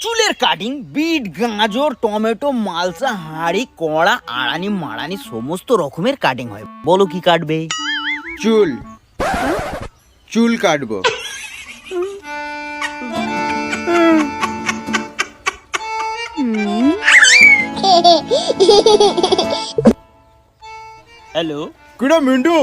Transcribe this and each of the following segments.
চুলের cutting beet গাজর tomato মালসা হাঁড়ি কড়া আড়ানি মাড়ানি সমস্ত রকমের কাটিং হয়। বলো কি কাটবে? চুল। চুল কাটবো। হ্যালো কিরা মিন্টু?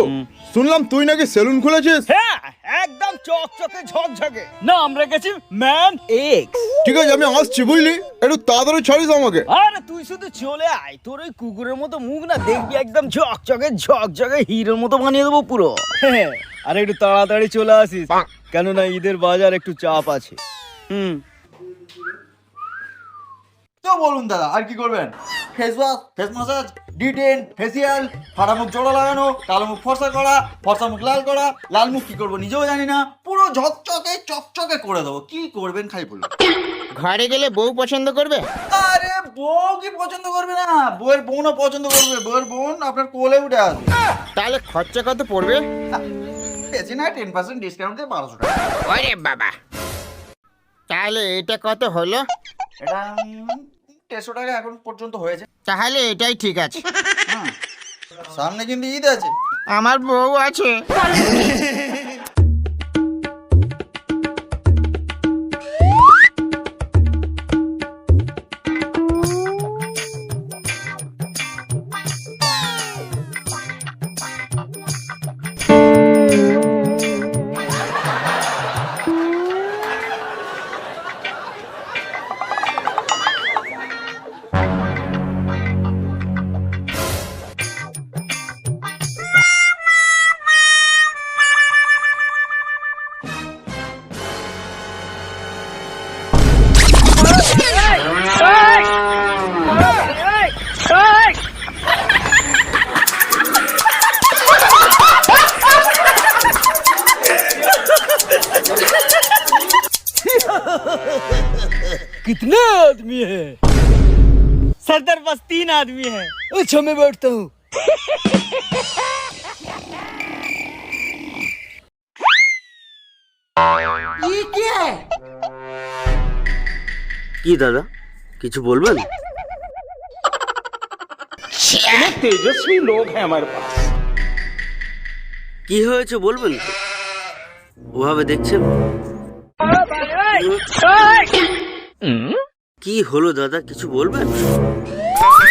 শুনলাম তুই নাকি সেলুন খুলেছিস। হ্যাঁ একদম চকচকে ঝকঝকে। নাম রেখেছি ম্যান এক্স। ঠিক আছে আমি আসছি বুঝলি? একটু তাড়াতাড়ি ছাড়িস আমাকে। আরে তুই শুধু চলে আয়। তোর ওই কুকুরের মতো মুখ না দেখবি একদম ঝকঝকে ঝকঝকে হিরোর মতো বানিয়ে দেবো পুরো। হ্যাঁ, আর একটু তাড়াতাড়ি চলে আসিস। কেননা ঈদের বাজার একটু চাপ আছে। হুম। তো বলুন দাদা আর কি করবেন? Face wash face massage detan facial ফাটা মুখ জোড়া লাগানো কালো মুখ ফর্সা করা ফর্সা মুখ লাল করা লাল মুখ কি করব নিজেও জানি না পুরো ঝকচকে চকচকে করে দেবো। কি করবেন খাই বলুন। ঘরে গেলে বউ পছন্দ করবে? আরে বউ কি পছন্দ করবে না? বউয়ের বোনও পছন্দ করবে। বউয়ের বোন আপনার কোলে উঠে আসবে। তাহলে খরচা কত পড়বে? বেশি না টেন পার্সেন্ট ডিসকাউন্ট দিয়ে বারোশো টাকা। বাবা। তাহলে এটা কত হলো? এটা দেড়শো টাকা এখন পর্যন্ত হয়েছে। তাহলে এটাই ঠিক আছে। সামনে কিন্তু ঈদ আছে। আমার বউ আছে। सरदार बस तीन आदमी है अच्छा मैं बैठता हूँ কি দাদা কিছু বলবেন তেজস্বী লোক হ্যাঁ আমার পাস কি হয়েছে বলবেন তো? ওভাবে দেখছেন কি হলো দাদা কিছু বলবেন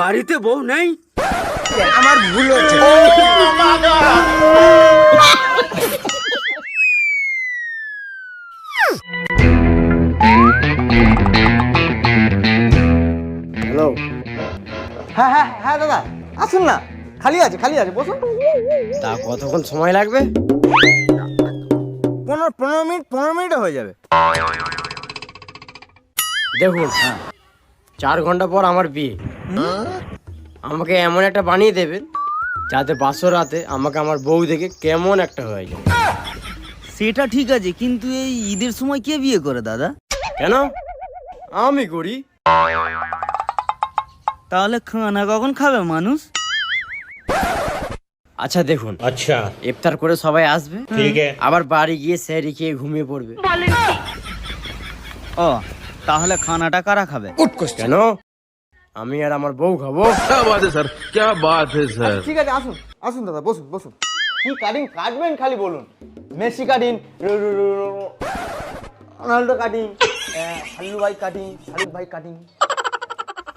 বাড়িতে বউ নেই? আমার ভুল হয়েছে হ্যালো হ্যাঁ হ্যাঁ হ্যাঁ দাদা আসুন না। খালি আছে খালি আছে বসুন। তা কতক্ষণ সময় লাগবে? পনেরো পনেরো মিনিট পনেরো মিনিটে হয়ে যাবে। দেখুন চার ঘণ্টা পর আমার বিয়ে। আমাকে এমন একটা বানিয়ে দেবেন যাতে বাসর রাতে আমাকে আমার বউ দেখে কেমন একটা হয়ে যায়। সেটা ঠিক আছে কিন্তু এই ঈদের সময় কে বিয়ে করে দাদা? কেন? আমি করি। তাহলে খানা কখন খাবে মানুষ? আচ্ছা দেখুন। আচ্ছা। ইফতার করে সবাই আসবে। ঠিক আবার বাড়ি গিয়ে স্যারি খেয়ে ঘুমিয়ে পড়বে। ও তাহলে খানাটা কারা খাবে? কেন? আমি আর আমার বউ খাব। স্যার স্যার ঠিক আছে আসুন আসুন দাদা বসুন বসুন। কি কাটিং কাটবেন খালি বলুন। মেসি কাটিং রোনাল্ডো কাটিং হাল্লু ভাই কাটিং শাহরুখ ভাই কাটিং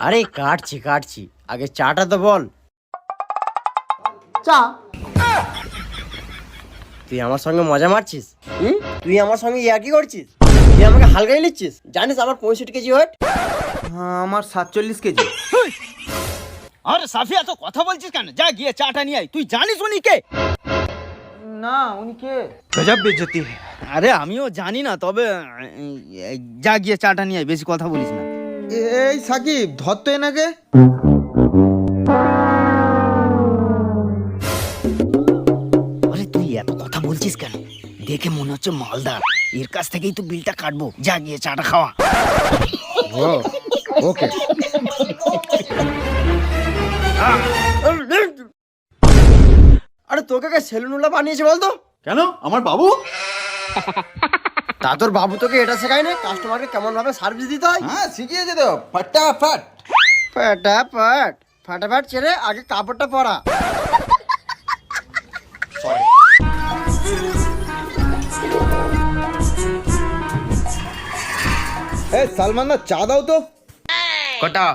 আরে কাটছি কাটছি। আগে চাটা তো বল। চা। তুই আমার সঙ্গে মজা মারছিস? তুই আমার সঙ্গে ইয়ার্কি করছিস? তুই আমাকে হালকাই নিচ্ছিস? জানিস আমার পঁয়ষট্টি কেজি ওয়েট হ্যাঁ, আমার সাতচল্লিশ কেজি। আরে সাফিয়া তো কথা বলছিস কেন? যা গিয়ে চাটা নিয়ে আয়। তুই জানিস উনি কে? না উনি কে? গজব বেজতি আরে আমিও জানি না তবে যা গিয়ে চাটা নিয়ে আয়, বেশি কথা বলিস না। এই সাকিব ধর তো এনাকে। দেখে মনে হচ্ছে মালদার এর কাছ থেকেই তো বিলটা কাটবো। যা গিয়ে চাটা খাওয়া। ওকে আরে তোকে কে সেলুনুলা বানিয়েছে বলতো? কেন? আমার বাবু? তা তোর বাবু তোকে এটা শেখায় না? কাস্টমারকে কেমন ভাবে সার্ভিস দিতে হয়? হ্যাঁ শিখিয়েছে তো। ফটাফট। ফাটাফাট। ফাটাফাট ছেড়ে আগে কাপড়টা পরা। এ সালমান দা চা দাও তো। কটা?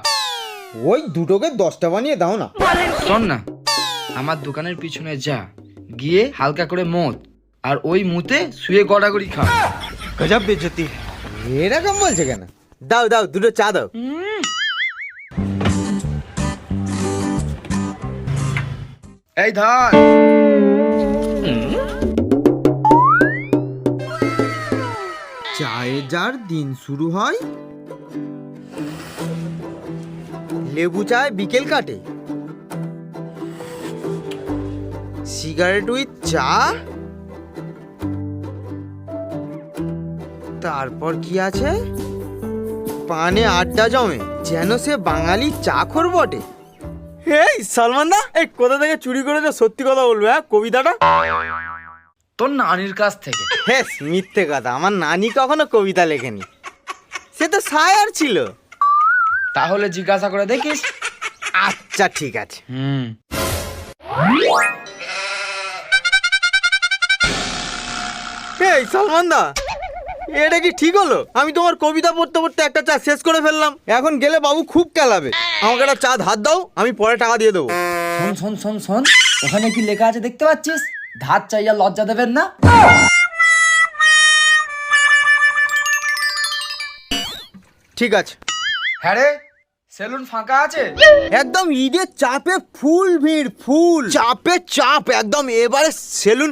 ওই দুটোকে দশটা বানিয়ে দাও না। শোন না আমার দোকানের পিছনে যা গিয়ে হালকা করে মদ আর ওই মুতে শুয়ে গড়াগড়ি খা। গজব বেজতি এরকম বলছে কেন? দাও দাও দুটো চা দাও। এই ধর। চায়ে যার দিন শুরু হয়? লেবু চায়, বিকেল কাটে। সিগারেট উইথ চা? তারপর কি আছে? পানে আড্ডা জমে, যেন সে বাঙালি চাখর বটে। এই সালমান দা, এই কোথা থেকে চুরি করেছে? সত্যি কথা বলবে হ্যাঁ কবিতাটা? তোর নানির কাছ থেকে। হ্যাঁ মিথ্যে কথা। আমার নানি কখনো কবিতা লেখেনি। সে তো সায়ার ছিল। তাহলে জিজ্ঞাসা করে দেখিস। আচ্ছা ঠিক আছে। হুম। এই সালমান দা এটা কি ঠিক হলো? আমি তোমার কবিতা পড়তে পড়তে একটা চা শেষ করে ফেললাম। এখন গেলে বাবু খুব কেলাবে। আমাকে একটা চা ধার দাও আমি পরে টাকা দিয়ে দেবো। শোন শোন শোন শোন ওখানে কি লেখা আছে দেখতে পাচ্ছিস? ধার চাইয়া লজ্জা দেবেন না? ঠিক আছে। হ্যাঁ রে সেলুন ফাঁকা আছে? একদম ঈদের চাপে ফুল ভিড় ফুল। চাপে চাপ একদম। এবারে সেলুন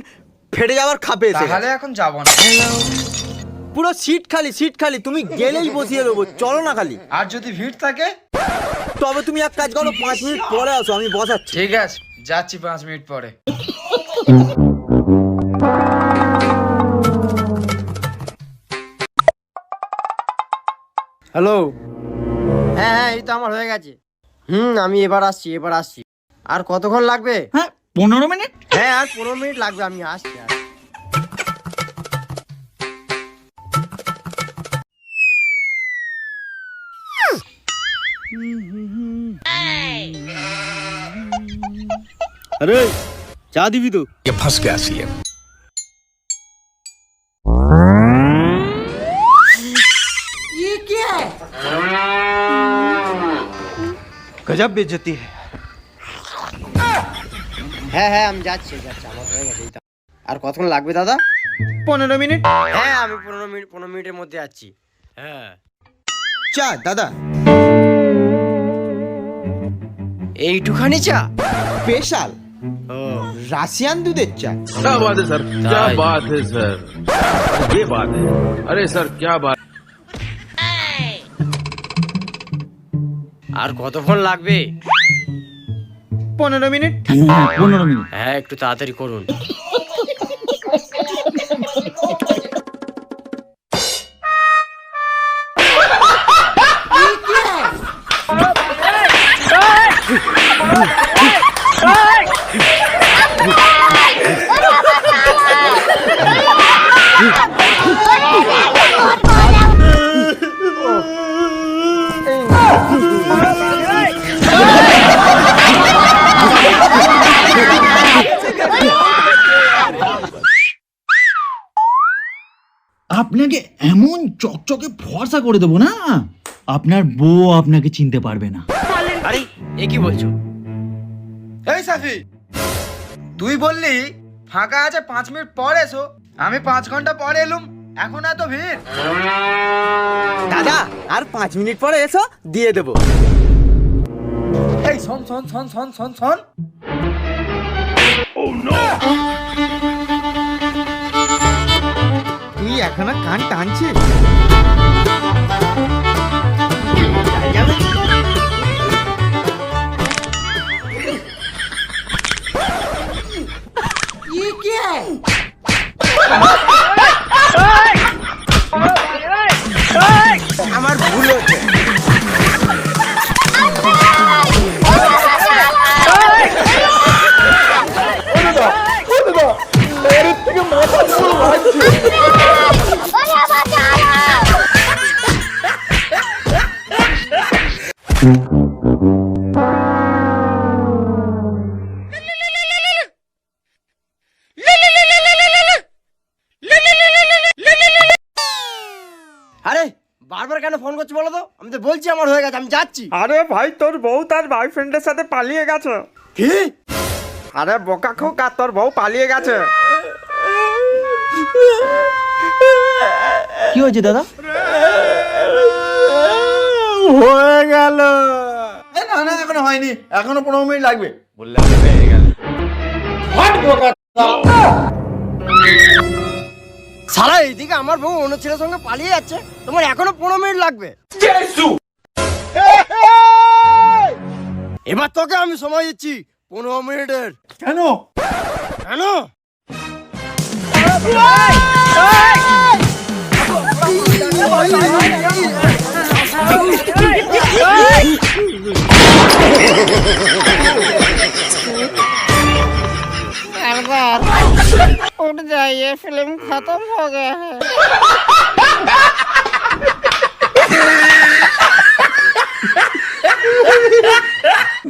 ফেটে যাওয়ার খাপে এসে তাহলে এখন যাব না। পুরো সিট খালি সিট খালি। তুমি গেলেই বসিয়ে দেবো। চলো না খালি। আর যদি ভিড় থাকে? তবে তুমি এক কাজ করো পাঁচ মিনিট পরে আসো আমি বসাচ্ছি। ঠিক আছে যাচ্ছি পাঁচ মিনিট পরে। হ্যালো হ্যাঁ হ্যাঁ এই তো আমার হয়ে গেছে। হুম আমি এবার আসছি এবার আসছি। আর কতক্ষণ লাগবে? হ্যাঁ পনেরো মিনিট? হ্যাঁ আর পনেরো মিনিট লাগবে আমি আসছি আসছি। আরে চা দিবি তো গজব বেজতি হ্যাঁ হ্যাঁ আমি যাচ্ছি যাচ্ছি আমার হয়ে গেছে। আর কতক্ষণ লাগবে দাদা? পনেরো মিনিট। হ্যাঁ আমি পনেরো মিনিট পনেরো মিনিটের মধ্যে যাচ্ছি। হ্যাঁ। চা দাদা। এইটুখানি চা? স্পেশাল। রাশিয়ান দুধের চা क्या बात है सर क्या बात है सर ये बात है अरे सर क्या बात আর কতক্ষণ লাগবে পনেরো মিনিট পনেরো মিনিট হ্যাঁ একটু তাড়াতাড়ি করুন আপনাকে এমন চকচকে ফর্সা করে দেবো না? আপনার বউ আপনাকে চিনতে পারবে না। আরে এ কি বলছো? এই সাফি তুই বললি ফাঁকা আছে পাঁচ মিনিট পর এসো। আমি পাঁচ ঘণ্টা পরে এলুম এখন এত ভিড়। দাদা আর পাঁচ মিনিট পরে এসো দিয়ে দেবো। এই শোন শোন শোন শোন শোন শোন। তুই এখনও কান টানছিস? বলো তো আমি তো বলছি আমার হয়ে গেছে আমি যাচ্ছি। আরে ভাই তোর বউ তার বয়ফ্রেন্ডের সাথে পালিয়ে গেছে। কি? আরে বোকা খোকা তোর বউ পালিয়ে গেছে। কি হয়েছে দাদা? হয়ে গেল। না না এখনও হয়নি। এখনও পনেরো মিনিট লাগবে। বললে সারা এইদিকে আমার বউ অন্য ছেলের সঙ্গে পালিয়ে যাচ্ছে তোমার এখনও পনেরো মিনিট লাগবে এবার তোকে আমি সময় দিচ্ছি পনেরো মিনিটের কেন কেন उठ फ़िल्म खत्म हो गया है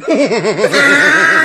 Ha!